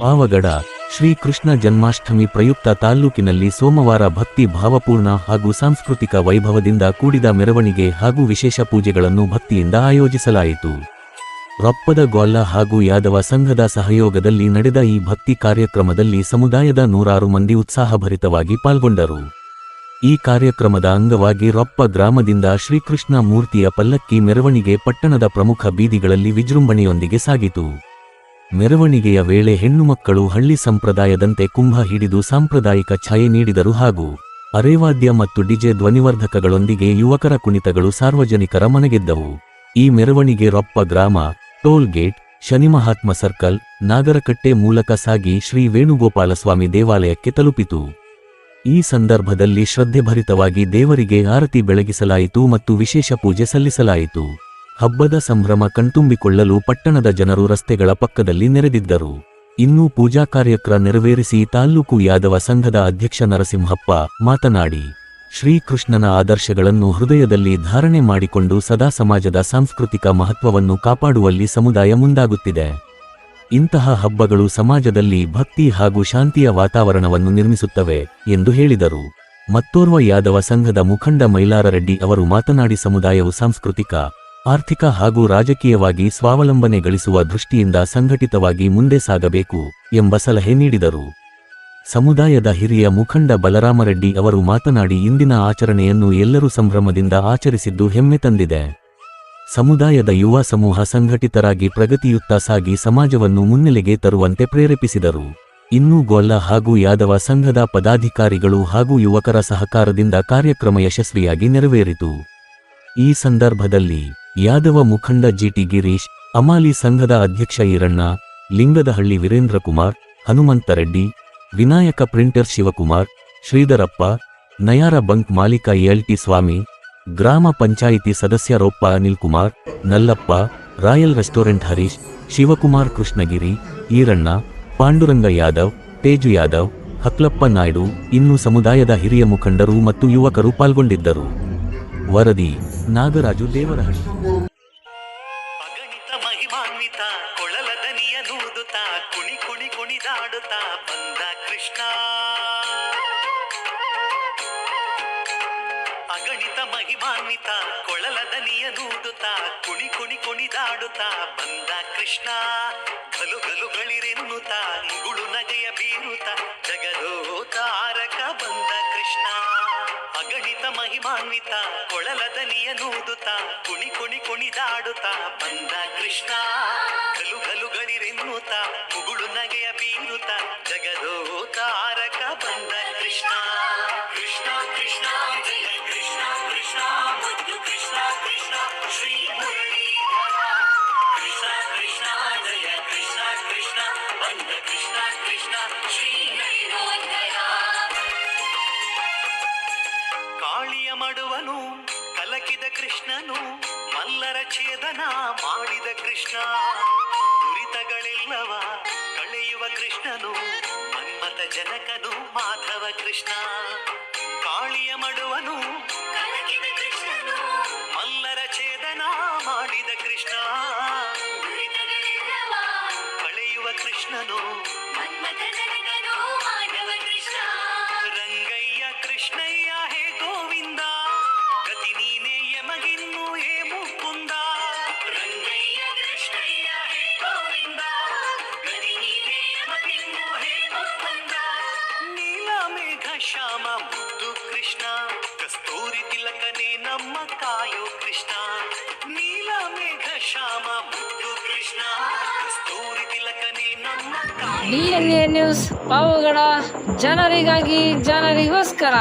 ಪಾವಗಡ ಶ್ರೀಕೃಷ್ಣ ಜನ್ಮಾಷ್ಟಮಿ ಪ್ರಯುಕ್ತ ತಾಲ್ಲೂಕಿನಲ್ಲಿ ಸೋಮವಾರ ಭಕ್ತಿ ಭಾವಪೂರ್ಣ ಹಾಗೂ ಸಾಂಸ್ಕೃತಿಕ ವೈಭವದಿಂದ ಕೂಡಿದ ಮೆರವಣಿಗೆ ಹಾಗೂ ವಿಶೇಷ ಪೂಜೆಗಳನ್ನು ಭಕ್ತಿಯಿಂದ ಆಯೋಜಿಸಲಾಯಿತು. ರೊಪ್ಪದ ಗೊಲ್ಲ ಹಾಗೂ ಯಾದವ ಸಂಘದ ಸಹಯೋಗದಲ್ಲಿ ನಡೆದ ಈ ಭಕ್ತಿ ಕಾರ್ಯಕ್ರಮದಲ್ಲಿ ಸಮುದಾಯದ ನೂರಾರು ಮಂದಿ ಉತ್ಸಾಹಭರಿತವಾಗಿ ಪಾಲ್ಗೊಂಡರು. ಈ ಕಾರ್ಯಕ್ರಮದ ಅಂಗವಾಗಿ ರೊಪ್ಪ ಗ್ರಾಮದಿಂದ ಶ್ರೀಕೃಷ್ಣ ಮೂರ್ತಿಯ ಪಲ್ಲಕ್ಕಿ ಮೆರವಣಿಗೆ ಪಟ್ಟಣದ ಪ್ರಮುಖ ಬೀದಿಗಳಲ್ಲಿ ವಿಜೃಂಭಣೆಯೊಂದಿಗೆ ಸಾಗಿತು. ಮೆರವಣಿಗೆಯ ವೇಳೆ ಹೆಣ್ಣುಮಕ್ಕಳು ಹಳ್ಳಿ ಸಂಪ್ರದಾಯದಂತೆ ಕುಂಭ ಹಿಡಿದು ಸಾಂಪ್ರದಾಯಿಕ ಛಾಯೆ ನೀಡಿದರು ಹಾಗೂ ಅರೆವಾದ್ಯ ಮತ್ತು ಡಿಜೆ ಧ್ವನಿವರ್ಧಕಗಳೊಂದಿಗೆ ಯುವಕರ ಕುಣಿತಗಳು ಸಾರ್ವಜನಿಕರ ಮನಗೆದ್ದವು. ಈ ಮೆರವಣಿಗೆ ರೊಪ್ಪ ಗ್ರಾಮ toll gate Shanimahatma circle, Nagarakatte ಮೂಲಕ ಸಾಗಿ ಶ್ರೀ ವೇಣುಗೋಪಾಲಸ್ವಾಮಿ ದೇವಾಲಯಕ್ಕೆ ತಲುಪಿತು. ಈ ಸಂದರ್ಭದಲ್ಲಿ ಶ್ರದ್ಧೆಭರಿತವಾಗಿ ದೇವರಿಗೆ ಆರತಿ ಬೆಳಗಿಸಲಾಯಿತು ಮತ್ತು ವಿಶೇಷ ಪೂಜೆ ಸಲ್ಲಿಸಲಾಯಿತು. ಹಬ್ಬದ ಸಂಭ್ರಮ ಕಣ್ತುಂಬಿಕೊಳ್ಳಲು ಪಟ್ಟಣದ ಜನರು ರಸ್ತೆಗಳ ಪಕ್ಕದಲ್ಲಿ ನೆರೆದಿದ್ದರು. ಇನ್ನು ಪೂಜಾ ಕಾರ್ಯಕ್ರ ನೆರವೇರಿಸಿ ತಾಲ್ಲೂಕು ಯಾದವ ಸಂಘದ ಅಧ್ಯಕ್ಷ ನರಸಿಂಹಪ್ಪ ಮಾತನಾಡಿ, ಶ್ರೀಕೃಷ್ಣನ ಆದರ್ಶಗಳನ್ನು ಹೃದಯದಲ್ಲಿ ಧಾರಣೆ ಮಾಡಿಕೊಂಡು ಸದಾ ಸಮಾಜದ ಸಾಂಸ್ಕೃತಿಕ ಮಹತ್ವವನ್ನು ಕಾಪಾಡುವಲ್ಲಿ ಸಮುದಾಯ ಮುಂದಾಗುತ್ತಿದೆ. ಇಂತಹ ಹಬ್ಬಗಳು ಸಮಾಜದಲ್ಲಿ ಭಕ್ತಿ ಹಾಗೂ ಶಾಂತಿಯ ವಾತಾವರಣವನ್ನು ನಿರ್ಮಿಸುತ್ತವೆ ಎಂದು ಹೇಳಿದರು. ಮತ್ತೋರ್ವ ಯಾದವ ಸಂಘದ ಮುಖಂಡ ಮೈಲಾರರೆಡ್ಡಿ ಅವರು ಮಾತನಾಡಿ, ಸಮುದಾಯವು ಸಾಂಸ್ಕೃತಿಕ ಆರ್ಥಿಕ ಹಾಗೂ ರಾಜಕೀಯವಾಗಿ ಸ್ವಾವಲಂಬನೆ ಗಳಿಸುವ ದೃಷ್ಟಿಯಿಂದ ಸಂಘಟಿತವಾಗಿ ಮುಂದೆ ಸಾಗಬೇಕು ಎಂಬ ಸಲಹೆ ನೀಡಿದರು. ಸಮುದಾಯದ ಹಿರಿಯ ಮುಖಂಡ ಬಲರಾಮರೆಡ್ಡಿ ಅವರು ಮಾತನಾಡಿ ಇಂದಿನ ಆಚರಣೆಯನ್ನು ಎಲ್ಲರೂ ಸಂಭ್ರಮದಿಂದ ಆಚರಿಸಿದ್ದು ಹೆಮ್ಮೆ ತಂದಿದೆ. ಸಮುದಾಯದ ಯುವ ಸಮೂಹ ಸಂಘಟಿತರಾಗಿ ಪ್ರಗತಿಯುತ್ತ ಸಾಗಿ ಸಮಾಜವನ್ನು ಮುನ್ನೆಲೆಗೆ ತರುವಂತೆ ಪ್ರೇರೇಪಿಸಿದರು. ಇನ್ನು ಗೊಲ್ಲ ಹಾಗೂ ಯಾದವ ಸಂಘದ ಪದಾಧಿಕಾರಿಗಳು ಹಾಗೂ ಯುವಕರ ಸಹಕಾರದಿಂದ ಕಾರ್ಯಕ್ರಮ ಯಶಸ್ವಿಯಾಗಿ ನೆರವೇರಿತು. ಈ ಸಂದರ್ಭದಲ್ಲಿ ಯಾದವ ಮುಖಂಡ ಜಿಟಿ ಗಿರೀಶ್, ಅಮಾಲಿ ಸಂಘದ ಅಧ್ಯಕ್ಷ ಈರಣ್ಣ, ಲಿಂಗದಹಳ್ಳಿ ವೀರೇಂದ್ರ ಕುಮಾರ್ ಹನುಮಂತರೆಡ್ಡಿ ವಿನಾಯಕ ಪ್ರಿಂಟರ್ ಶಿವಕುಮಾರ್, ಶ್ರೀಧರಪ್ಪ, ನಯಾರ ಬಂಕ್ ಮಾಲೀಕ ಎಲ್ಟಿ ಸ್ವಾಮಿ, ಗ್ರಾಮ ಪಂಚಾಯಿತಿ ಸದಸ್ಯ ರೊಪ್ಪ ಅನಿಲ್ ಕುಮಾರ್ ನಲ್ಲಪ್ಪ, ರಾಯಲ್ ರೆಸ್ಟೋರೆಂಟ್ ಹರೀಶ್, ಶಿವಕುಮಾರ್ ಕೃಷ್ಣಗಿರಿ, ಈರಣ್ಣ, ಪಾಂಡುರಂಗ ಯಾದವ್, ತೇಜು ಯಾದವ್, ಹಕ್ಲಪ್ಪ ನಾಯ್ಡು, ಇನ್ನು ಸಮುದಾಯದ ಹಿರಿಯ ಮುಖಂಡರು ಮತ್ತು ಯುವಕರು ಪಾಲ್ಗೊಂಡಿದ್ದರು. ವರದಿ ನಾಗರಾಜು ದೇವರಹಳ್ಳಿ. ಕುಣಿ ಕುಣಿ ದಾಡುತಾ ಬಂದ ಕೃಷ್ಣ. ಅಗಣಿತ ಮಹಿಮಾನ್ವಿತ ದನಿಯ ನೂದುತ್ತ ಕುಣಿ ಕುಣಿ ಬಂದ ಕೃಷ್ಣ. ಗಳಿರೆನ್ನುತ್ತ ನಗೆಯ ಬೀರುತ್ತ ಜಗದೋತಾರಕ ಮಹಿಮಾನ್ವಿತ ಕೊಳಲ ದನಿಯ ನೂದುತ್ತ ಕುಣಿ ಕುಣಿ ಕುಣಿದಾಡುತ್ತ ಬಂದ ಕೃಷ್ಣ, ಗಲು ಗಡಿರೆನ್ನುತ ಮುಗುಳು ನಗೆಯ ಬೀರುತ್ತ ಜಗದೋತಾರಕ ಬಂದ ಕೃಷ್ಣ. ಕೃಷ್ಣ ಕೃಷ್ಣ ಕೃಷ್ಣ ಕೃಷ್ಣ ಕೃಷ್ಣ ಕೃಷ್ಣ, ಶ್ರೀ ಕೃಷ್ಣ ಕೃಷ್ಣ, ಜಯ ಕೃಷ್ಣ ಕೃಷ್ಣ, ಬಂದ ಕೃಷ್ಣ ಕೃಷ್ಣ, ಶ್ರೀ ಮಡುವನು ಕಲಕಿದ ಕೃಷ್ಣನು ಮಲ್ಲರ ಛೇದನ ಮಾಡಿದ ಕೃಷ್ಣ. ದುರಿತಗಳೆಲ್ಲವ ಕಳೆಯುವ ಕೃಷ್ಣನು ಮನ್ಮತ ಜನಕನು ಮಾಧವ ಕೃಷ್ಣ. ಕಾಳಿಯ ಮಡುವನು ಕಲಕಿದ ಕೃಷ್ಣನು ಮಲ್ಲರ ಛೇದನ ಮಾಡಿದ ಕೃಷ್ಣ. ಕಳೆಯುವ ಕೃಷ್ಣನು ಮನ್ಮತ ಮಾಧವ ನಮ್ಮ ಕಾಯೋ ಕೃಷ್ಣ. ನೀಲ ಮೇಘ, ಶ್ಯಾಮ ಮುದ್ದು ಕೃಷ್ಣ. ಕಸ್ತೂರಿ ತಿಲಕನೇ ನಮ್ಮ D N A news Pavagada ಜನರಿಗಾಗಿ, ಜನರಿಗೋಸ್ಕರ.